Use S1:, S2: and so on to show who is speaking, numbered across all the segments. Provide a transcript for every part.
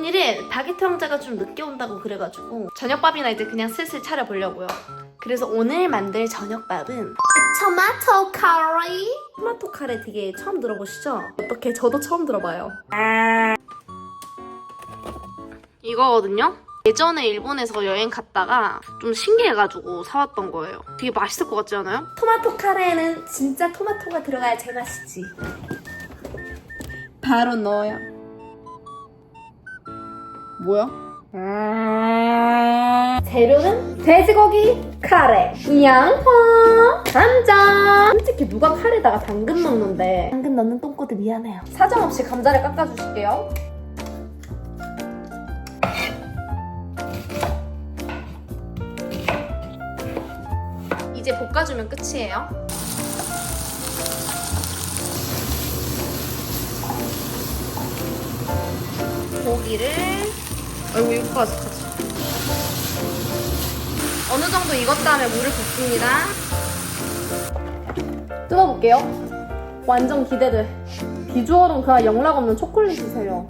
S1: 오늘은 바게트 왕자가 좀 늦게 온다고 그래가지고 저녁밥이나 이제 그냥 슬슬 차려보려고요. 그래서 오늘 만들 저녁밥은 토마토 카레. 토마토 카레 되게 처음 들어보시죠? 어떻게 저도 처음 들어봐요. 이거거든요. 예전에 일본에서 여행 갔다가 좀 신기해가지고 사왔던 거예요. 되게 맛있을 것 같지 않아요? 토마토 카레에는 진짜 토마토가 들어가야 제맛이지. 바로 넣어요. 뭐야? 재료는 돼지고기, 카레, 양파, 감자. 솔직히 누가 카레에다가 당근 넣는데 당근 넣는 똥꼬들 미안해요. 사정없이 감자를 깎아주실게요. 이제 볶아주면 끝이에요. 고기를 아이고 이거까지 같이 어느 정도 익은 다음에 물을 붓습니다. 뜯어볼게요. 완전 기대돼. 비주얼은 그냥 영락 없는 초콜릿이세요.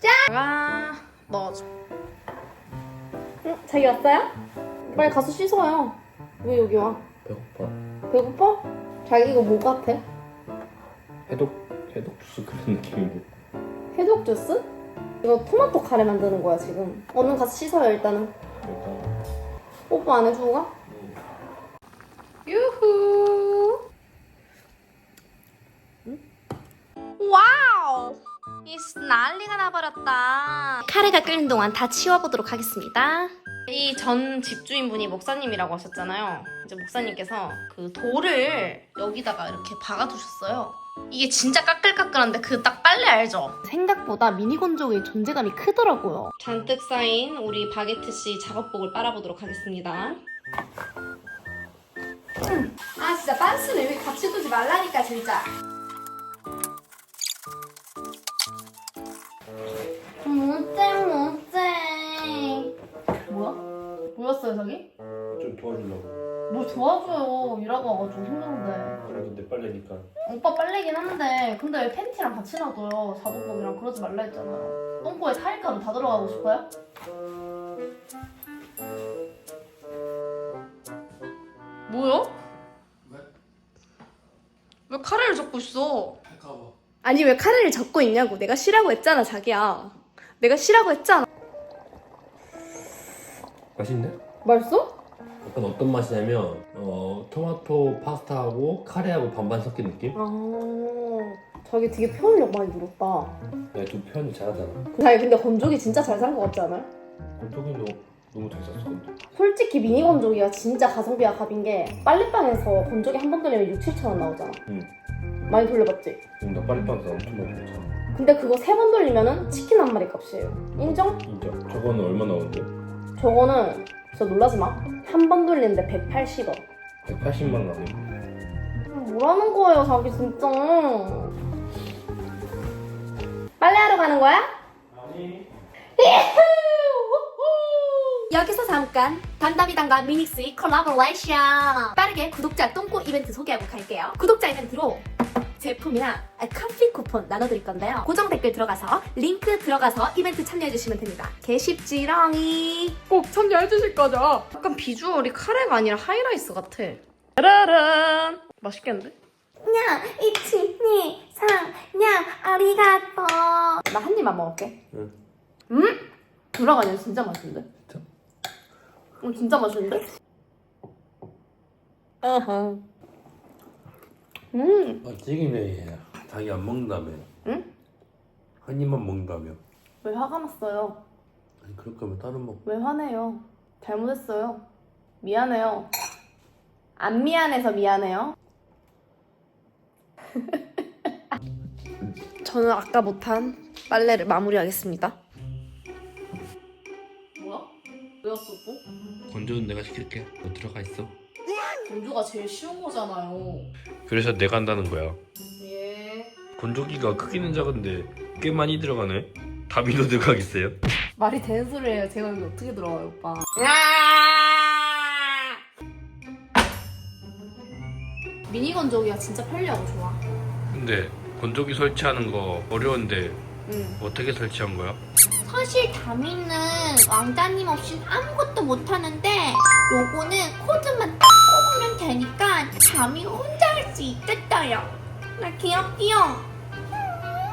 S1: 짠! 넣어줘. 응? 자기 왔어요? 빨리 가서 씻어요. 왜 여기 와?
S2: 배고파.
S1: 배고파? 자기 이거 뭐 같아?
S2: 해독 해독 주스 그런 느낌인데.
S1: 해독 주스? 이거 토마토 카레 만드는 거야 지금. 얼른 가서 씻어요 일단은.
S2: 일단
S1: 뽀뽀 안 해주고 가? 유후. 와우. 이 난리가 나버렸다. 카레가 끓는 동안 다 치워보도록 하겠습니다. 이 전 집주인분이 목사님이라고 하셨잖아요. 이제 목사님께서 그 돌을 여기다가 이렇게 박아두셨어요. 이게 진짜 까끌까끌한데 그 딱 빨래 알죠? 생각보다 미니 건조기의 존재감이 크더라고요. 잔뜩 쌓인 우리 바게트 씨 작업복을 빨아보도록 하겠습니다. 아 진짜 빤스는 여기 같이 두지 말라니까 진짜. 못돼 못돼. 뭐야? 뭐였어요 저기?
S2: 좀 도와주려고.
S1: 뭘 도와줘요. 일하고 와가지고 힘든데.
S2: 그래도 내 빨래니까.
S1: 오빠 빨래긴 한데 근데 왜 팬티랑 같이 놔둬요 사복복이랑 그러지 말라 했잖아요 똥꼬에 타일가루 다 들어가고 싶어요? 뭐야? 왜 카레를 접고 있어? 아니 왜 카레를 접고 있냐고 내가 쉬라고 했잖아 자기야 내가 쉬라고 했잖아
S2: 맛있네?
S1: 맛있어?
S2: 약간 어떤 맛이냐면 어 토마토 파스타하고 카레하고 반반 섞인 느낌?
S1: 아 자기 되게 표현력 많이 늘었다
S2: 내가 두 표현이 잘하잖아.
S1: 자기 근데 건조기 진짜 잘산거 같지 않아요?
S2: 건조기도 너무 잘 샀어. 근데.
S1: 솔직히 미니 건조기가 진짜 가성비가 갑인 게 빨래방에서 건조기 한 번 돌리면 6, 7천 원 나오잖아.
S2: 응.
S1: 많이 돌려봤지?
S2: 지금 나 빨리빵에서 엄청 많이 먹잖아.
S1: 근데 그거 세 번 돌리면은 치킨 한 마리 값이에요. 인정?
S2: 인정. 저거는 얼마 나오는데?
S1: 저거는 진짜 놀라지 마. 한 번 돌리는데 180원.
S2: 180만 나오네.
S1: 뭐라는 거예요, 자기 진짜. 빨래하러 가는 거야?
S2: 아니.
S1: 여기서 잠깐 단담이단과 미닉스의 콜라보레이션 빠르게 구독자 똥꼬 이벤트 소개하고 갈게요 구독자 이벤트로 제품이랑 커피 쿠폰 나눠드릴 건데요 고정 댓글 들어가서 링크 들어가서 이벤트 참여해주시면 됩니다 개쉽지렁이 꼭 참여해주실 거죠? 약간 비주얼이 카레가 아니라 하이라이스 같아 짜라란 맛있겠는데? 냥 이치 니상냥 아리가또 나 한 입만 먹을게
S2: 응.
S1: 음? 돌아가냐 진짜 맛있는데?
S2: 진짜?
S1: 어, 진짜 맛있는데? 어허. 음,
S2: 아 찌기네. 자기 안 먹는다며.
S1: 응?
S2: 한 입만 먹는다며.
S1: 왜 화가 났어요?
S2: 아니 그럴 거면 다른 먹.
S1: 왜 화내요? 잘못했어요. 미안해요. 안 미안해서 미안해요. 저는 아까 못한 빨래를 마무리하겠습니다. 뭐야? 왜였어 또?
S2: 건조는 내가 시킬게. 너 들어가 있어.
S1: 공주가 제일 쉬운 거잖아요.
S2: 그래서 내가 한다는 거야.
S1: 예.
S2: 건조기가 크기는 작은데 꽤 많이 들어가네. 다비도 들어가겠어요?
S1: 말이 되는 소리예요. 제가 여기 어떻게 들어와요, 오빠? 미니 건조기가 진짜 편리하고 좋아.
S2: 근데 건조기 설치하는 거 어려운데
S1: 응.
S3: 어떻게 설치한 거야?
S1: 사실 다미는 왕자님 없인 아무것도 못하는데 요거는 코드만 딱 되니까 다미가 혼자 할 수 있겠다요. 나 귀엽디요.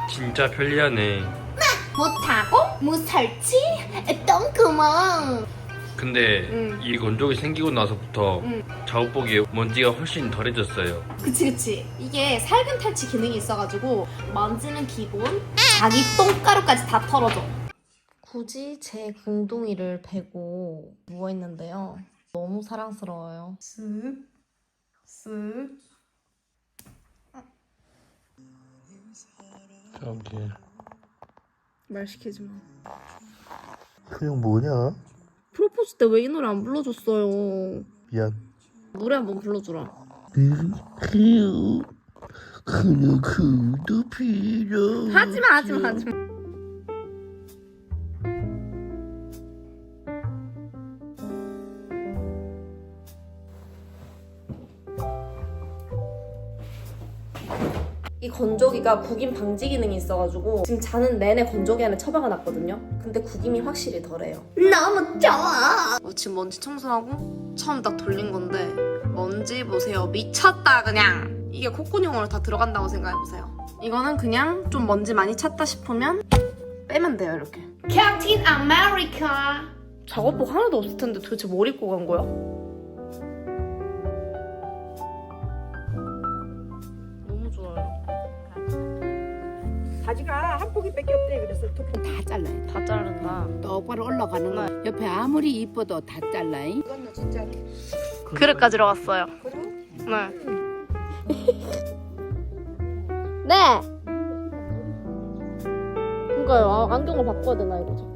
S3: 진짜 편리하네.
S1: 못하고 무설치 똥구멍.
S3: 근데
S1: 응.
S3: 이 건조기 생기고 나서부터
S1: 응.
S3: 작업복에 먼지가 훨씬 덜해졌어요.
S1: 그치 그치 이게 살균 탈취 기능이 있어가지고 먼지는 기본 자기 똥가루까지 다 털어줘 굳이 제 궁둥이를 베고 누워있는데요 너무 사랑스러워요 쓱 쓱.
S2: 저기
S1: 말 시키지 마.
S2: 그냥 뭐냐?
S1: 프로포즈 때 왜 이 노래 안 불러줬어요?
S2: 미안.
S1: 노래 한 번 불러주라.
S2: 그냥 그도 필요
S1: 하지마 하지마 하지마 이 건조기가 구김 방지 기능이 있어가지고 지금 자는 내내 건조기 안에 처박아 놨거든요. 근데 구김이 확실히 덜해요. 너무 좋아. 어, 지금 먼지 청소하고 처음 딱 돌린 건데 먼지 보세요. 미쳤다 그냥. 이게 콧구녕으로 다 들어간다고 생각해보세요. 이거는 그냥 좀 먼지 많이 찼다 싶으면 빼면 돼요 이렇게. 캡틴 아메리카. 작업복 하나도 없을 텐데 도대체 뭘 입고 간 거야?
S4: 바지가 한 포기밖에 없대 그래서 두포 다 잘라야 돼.
S1: 다 자른다.
S4: 똑바로 올라가는 거. 옆에 아무리 이뻐도 다 잘라. 이거는 진짜.
S1: 그릇 가지러 왔어요. 네. 네. 그러니까요. 아, 안경을 바꿔야 되나 이거.